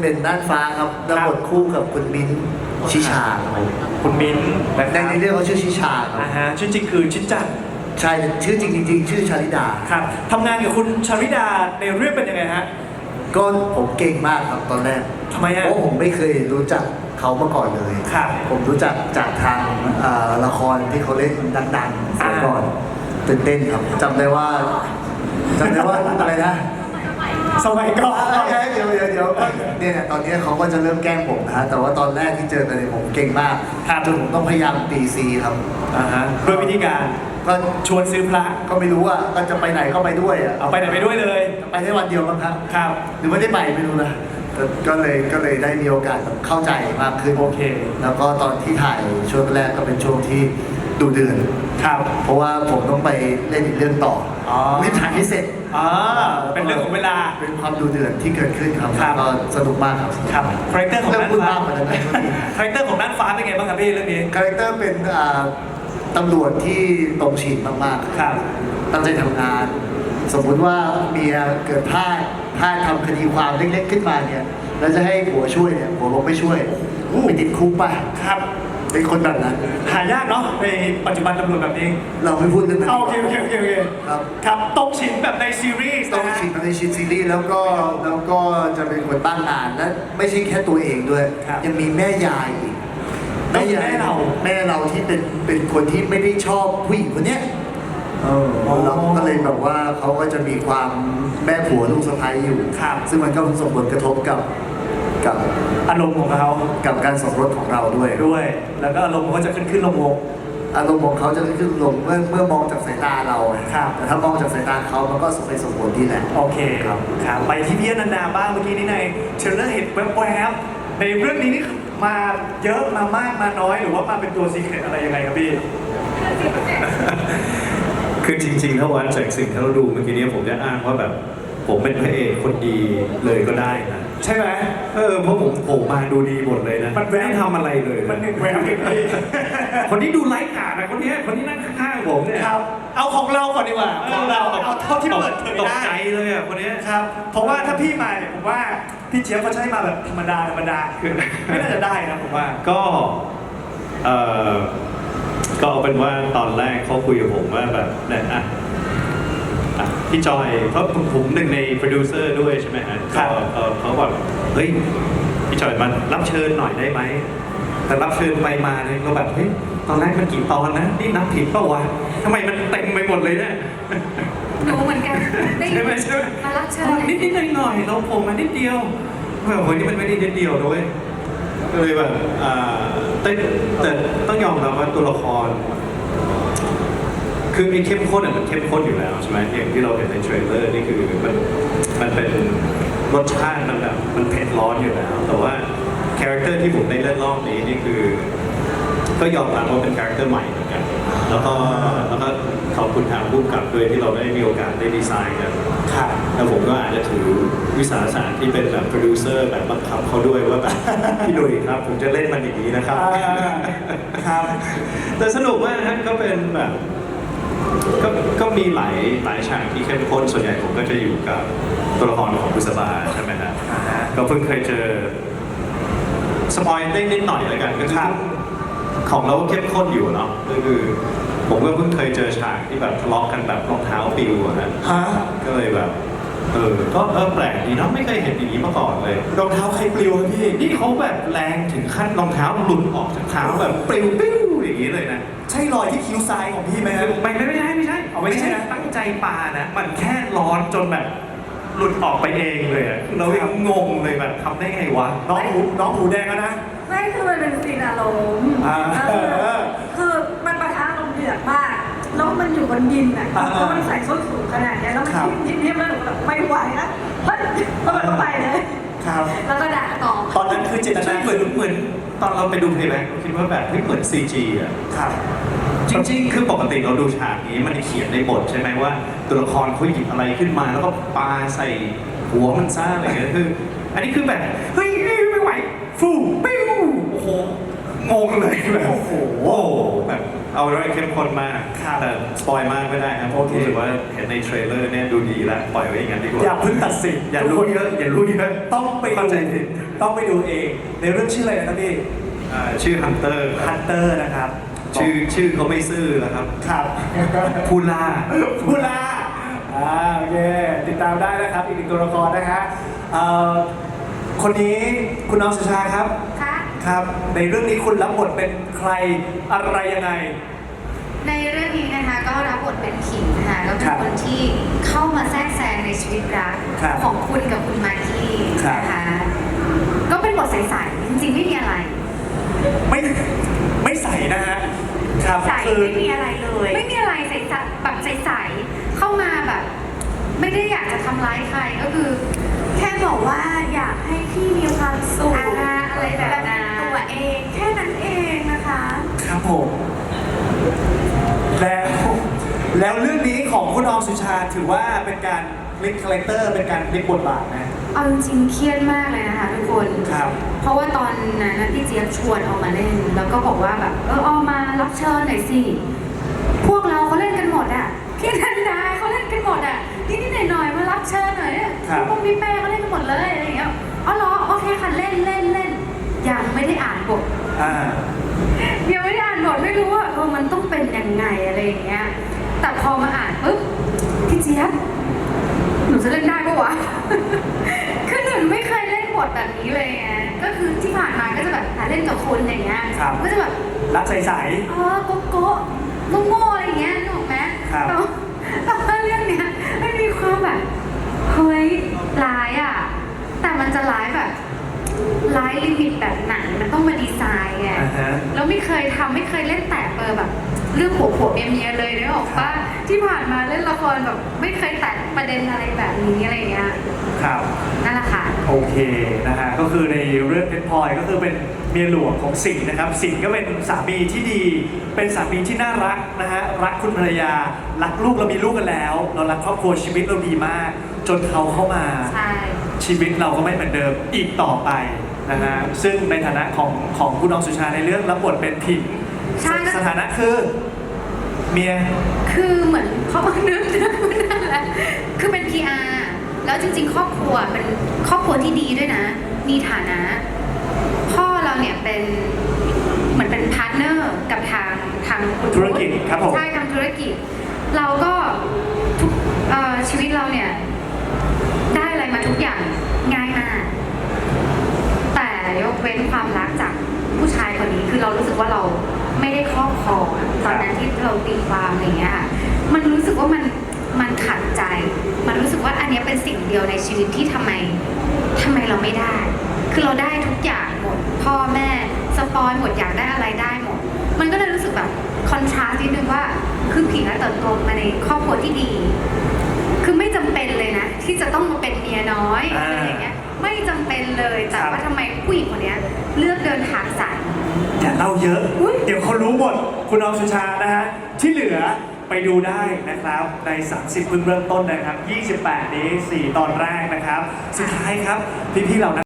เป็นด้านฟ้าครับรับบทคู่กับคุณมิ้นท์ชิชาครับผมคุณมิ้นท์นะคในรับในเรื่องเขาชื่อชิชาครับอ่าฮะชื่อจริงคือชิดจันทร์ใช่ชื่อจริงจริงๆชื่อชาลิดา ครับทำงานกับคุณชาริดาในเรื่องเป็นยังไงฮะ ก็ผมเก่งมากครับตอนแรกทำไมฮะเพราะผมไม่เคยรู้จักเขามาก่อนเลยครับผมรู้จักจากทางเอ่อละครที่เขาเล่นดังๆสมัยก่อนตื่นเต้นครับจำได้ว่าจำได้ว่า อะไรนะ สมัยก่อนเดี๋ยวเดี๋ยวเดี๋ยวเนี่ยตอนนี้เขาก็จะเริ่มแกล้งผมนะฮะแต่ว่าตอนแรกที่เจอกันเนี่ยผมเก่งมากครับจนผมต้องพยายามตีซีครับอ่าฮะด้วยวิธีการก็ชวนซื้อพระก็ไม่รู้อะก็จะไปไหนก็ไปด้วยอะเอาไปไหนไปด้วยเลยไปได้วันเดียวมั้งครับครับหรือไม่ได้ไปไม่รู้นะแต่ก็เลยก็เลยได้มีโอกาสเข้าใจมากขึ้นโอเค แล้วก็ตอนที่ถ่ายช่วงแรกก็เป็นช่วงที่ดูเดือน ครับเพราะว่าผมต้องไปเล่นอีกเรื่องต่อออ รีบถ่ายให้เสร็จอ่าเป็นเรื่องของเวลา เป็นความดูเดือดที่เกิดขึ้นครับครับ ก็สนุกมากครับครับคาแรคเตอร์ของเริ่มน่านพูดฟ้ามากไปแล้วนะ คาแรคเตอร์ของน่านฟ้าเป็นไงบ้างครับพี่เรื่องนี้ คาแรคเตอร์เป็นอ่าตำรวจที่ตรงฉีดมากๆ ครับ ตั้งใจทำงาน สมมุติว่าเมียเกิดพลาดพลาดทำคดีความเล็กๆขึ้นมาเนี่ย แล้วจะให้ผัวช่วยเนี่ยผัวบอกไม่ช่วยไปติดคุกไปครับ เป็นคนแบบนั้น หายากเนาะในปัจจุบันตำรวจแบบนี้เราไม่พูดเรื่องนั้นเอาโอเคโอเคโอเคโอเคครับ ครับตรงฉินแบบในซีรีส์ต้องนะฮะฉีดมาในชีซีรีส์แล้วก็แล้วก็จะเป็นคนบ้านงานและไม่ใช่แค่ตัวเองด้วย ครับยังมีแม่ยายอีกแม่ยายแม่เรา แม่เราที่เป็นเป็นคนที่ไม่ได้ชอบผู้หญิงคนเนี้ยเออเราก็เลยแบบว่าเขาก็จะมีความแม่ผัวลูกสะใภ้อยู่ครับซึ่งมันก็ส่งผลกระทบกับ กับอารมณ์ของเขากับการสมรสของเราด้วย ด้วย แล้วก็อารมณ์เขาก็จะขึ้นขึ้นลงลง อารมณ์ของเขาจะขึ้นลงเมื่อเมื่อมองจากสายตาเราครับ แต่ถ้ามองจากสายตาเขามันก็สมเหตุสมผลดีแหละ โอเคครับครับไปที่พี่อนันดาบ้างเมื่อกี้นี้ในเทรลเลอร์เห็นแวบๆในเรื่องนี้นี่มาเยอะมามากมาน้อยหรือว่ามาเป็นตัวซีเครตอะไรยังไงครับพี่คือจริงๆ ถ้าวัดจากสิ่งที่เราดูเมื่อกี้เนี้ผมจะอ้างว่าแบบ ผมเป็นพระเอกคนดีเลยก็ได้นะ ใช่ไหมเออเพราะผมผมมาดูดีหมดเลยนะมันแวบไม่ได้ทำอะไรเลยมันหนึ่งแววหนึ่งพี่คนที่ดูไร้กาดนะคนเนี้ยคนที่นั่งข้างๆผมเนี่ยครับเอาของเราก่อนดีกว่าของเราเอาเท่าที่เปิดเผยตกได้ใจเลยอะคนเนี้ยครับ เพราะว่าถ้าพี่มาเนี่ยผมว่าพี่เจี๊ยบเขาจะให้มาแบบธรรมดาธรรมดาคือไม่น่าจะได้นะผมว่าก็เออก็เอาเป็นว่าตอนแรกเขาคุยกับผมว่าแบบเนี่ยอะอะ พี่จอยเพราะผมผมหนึ่งในโปรดิวเซอร์ด้วยใช่ไหมฮะครัก็บเอ่อเขาแบบเฮ้ยพี่จอยมันรับเชิญหน่อยได้ไหมแต่รับเชิญไปมาเนี่ยก็แบบเฮ้ยตอนแรกมันกี่ตอนนะนี่นับผิดเปล่าวะทำไมมันเต็มไปหมดเลยเนี่ย หนูเหมือนกันได้ยินใช่ไหมใช่ไหม มารับเชิญนิดนิดหน่อยหน่อยๆเราโผล่มานิดเดียวแบบโอ้ยนี่มันไม่ได้นิดเดียวด้วยก็เลยแบบอ่าแต่แต่ต้องยอมรับว่าตัวละคร คือไอ้เข้มข้นอะมันเข้มข้นอยู่แล้วใช่ไหมอย่างที่เราเห็นในเทรลเลอร์นี่คือมันมันเป็นรสชาติมันแบบมันเผ็ดร้อนอยู่แล้ว แต่ว่าคาแรคเตอร์ที่ผมได้เล่นรอบนี้นี่คือ ก็ยอมรับว่าเป็นคาแรคเตอร์ใหม่เหมือนกันแล้วก็แล้วก็ขอบคุณทางผู้กำกับด้วยที่เราได้มีโอกาสได้ดีไซน์กันครับแล้วผมก็อาจจะถือวิสาสะที่เป็นแบบโปรดิวเซอร์แบบบังคับเขาด้วยว่าแบบ พี่ดุยครับผมจะเล่นมันอย่างนี้นะครับอ่าครับ แต่สนุกมากฮะก็เป็นแบบ ก็ก็มีหลายหลายฉากที่เข้มข้นส่วนใหญ่ผมก็จะอยู่กับตัวละครของบุษบาใช่ไหมฮะอ่าฮะก็เพิ่งเคยเจอสปอยได้นิดหน่อยแล้วกันก็คือของเราก็เข้มข้นอยู่เนาะก็คือ ผมก็เพิ่งเคยเจอฉากที่แบบทะเลาะกันแบบรองเท้าปิวอะฮะฮะก็เลยแบบเออก็เออแปลกดีเนาะไม่เคยเห็นอย่างนี้มาก่อนเลยรองเท้าใครปลิวครับพี่นี่เขาแบบแรงถึงขั้นรองเท้าหลุดออกจากเท้าแบบปลิวปิ้ว อย่างนี้เลยนะใช่รอยที่คิ้วซ้ายของพี่ไหมครับ ไม่ไม่ไม่ใช่ไม่ใช่เอาไม่ใช่นะ ตั้งใจปานะ มันแค่ร้อนจนแบบหลุดออกไปเองเลยอะเรายังงงเลยแบบทำได้ไงวะ น้องหูน้องหูแดงแล้วนะ ไม่คือมันเป็นซีนอารมณ์อ่าเออคือมันประทะลมเดือดมาก แล้วมันอยู่บนดินอะอ่า แล้วมันใส่ส้นสูงขนาดเนี้ยแล้วมันครับยิ้มยิ้มๆแล้วหนูแบบไม่ไหวแล้วเฮ้ยแล้วมันก็ไปเลย ครับ แล้วก็ด่าต่อตอนนั้นคือเจตแต่นาเหมือนเหมือนตอนเราไปดูเพลย์แบ็กคิดว่าแบบเฮ้ยเหมือน CG อะ ครับ จริงๆ คือปกติเราดูฉากนี้มันจะเขียนในบทใช่ไหมว่า ตัวละครเขาหยิบอะไรขึ้นมา แล้วก็ปาใส่หัวมันซ่าอะไรอย่างเงี้ยคือ อันนี้คือแบบเฮ้ยไม่ไหวฟูปิ้วโอ้โหงงเลยแบบโอ้โหแบบ เอาไว้เข้มข้นมาก ครับแต่สปอยมากไม่ได้ครับผมโอเค รู้สึกว่าเห็นในเทรลเลอร์เนี่ยดูดีแล้วปล่อยไว้อย่างนั้นดีกว่า อย่าเพิ่งตัดสินอย่ารู้เยอะอย่ารู้เยอะต้องไปเข้าดูใจผิดต้องไปดูเอง ในเรื่องชื่ออะไรนะครับพี่อ่าชื่อฮันเตอร์ฮันเตอร์นะครับชื่อชื่อเขาไม่ซื่อแล้วครับครับพูล่า พูลาอ่าโอเคติดตามได้นะครับอีกหนึ่งตัวละครนะฮะเอ่อคนนี้คุณน้องสุชาครับ คะครับ ในเรื่องนี้คุณรับบทเป็นใครอะไรยังไง ในเรื่องนี้นะคะก็รับบทเป็นขิงนะคะก็เป็ครันบคนที่เข้ามาแทรกแซงในชีวิตรักครับของคุณกับคุณมากกี้ครับ นะคะก็เป็นบทใสๆจริงๆไม่มีอะไรไม่ไม่ใส่นะฮะครับใสคือ ไม่มีอะไรเลยไม่มีอะไรใสๆแบบใสๆเข้ามาแบบ ไม่ได้อยากจะทำร้ายใครก็คือ แค่บอกว่าอยากให้พี่มีความสุขอ่าอะไรแบบนั้น ตัวเองแค่นั้นเองนะคะ ครับผม แล้วแล้วเรื่องนี้ของคุณออมสุชาถือว่าเป็นการพลิกคาแรคเตอร์เป็นการพลิกบทบาทนะ เอาจริงๆเครียดมากเลยนะคะทุกคน ครับ เพราะว่าตอนนั้นนะพี่เจี๊ยบชวนออกมาเล่น แล้วก็บอกว่าแบบเออเอามารับเชิญหน่อยสิ อ่า ยังไม่ได้อ่านบทไม่รู้ว่าเออมันต้องเป็นยังไงอะไรอย่างเงี้ย แต่พอมาอ่านปุ๊บพี่เจี๊ยบหนูจะเล่นได้ปะวะ คือหนูไม่เคยเล่นบทแบบนี้เลยไงก็คือที่ผ่านมาก็จะแบบหาเล่นกับคนอย่างเงี้ยครับ ก็จะแบบ รักใส เออโกโก้โง่ๆอะไรอย่างเงี้ยนึกออกไหมครับ แต่ว่าแต่ว่าเรื่องเนี้ยมันมีความแบบเฮ้ยร้ายอะ แต่มันจะร้ายแบบร้ายลิมิตแบบ เคยทำไม่เคยเล่นแตะเบอร์แบบ เรื่องผัวผัวเมียเมียเลยเนี่ยออกปะที่ผ่านมาเล่นละครแบบไม่เคยแตะประเด็นอะไรแบบนี้อะไรอย่างเงี้ยครับนั่นแหละค่ะโอเคนะฮะก็คือในเรื่องเพชรพลอยก็คือเป็นเมียหลวงของสิงห์นะครับ สิงห์ก็เป็นสามีที่ดี เป็นสามีที่น่ารักนะฮะรักคุณภรรยา รักลูกเรามีลูกกันแล้ว เรารักครอบครัวชีวิตเราดีมาก จนเขาเข้ามาใช่ชีวิตเราก็ไม่เหมือนเดิมอีกต่อไป นะฮะซึ่งในฐานะของของคุณน้องสุชาในเรื่องรับบทเป็นผิงใช่ สถานะคือเมีย คือเหมือนเขานึกนึกนั่นแหละคือเป็น PR แล้วจริงๆ ครอบครัวเป็นครอบครัวที่ดีด้วยนะ มีฐานะ พ่อเราเนี่ยเป็นเหมือนเป็นพาร์ทเนอร์กับทางทางคุณธุรกิจครับผม ใช่ทำธุรกิจ เราก็ทุกเอ่อชีวิตเราเนี่ยได้ คือเราได้ทุกอย่างหมด พ่อแม่สปอยหมดอยากได้อะไรได้หมด มันก็เลยรู้สึกแบบคอนทราสต์นิดนึงว่าคือผิงอะเติบโตมาในครอบครัวที่ดี คือไม่จำเป็นเลยนะ ที่จะต้องมาเป็นเมียน้อยอ่าอะไรอย่างเงี้ยไม่จำเป็นเลยแต่ครับว่าทำไมผู้หญิงคนเนี้ยเลือกเดินทางสายอย่าเล่าเยอะอุ๊ยเดี๋ยวเขารู้หมด คุณออมสุชานะฮะที่เหลือไปดูได้นะครับใน 30เพิ่งเริ่มต้นนะครับ 28 นี้ 4 ตอนแรกนะครับ สุดท้ายครับพี่ๆเหล่านั้น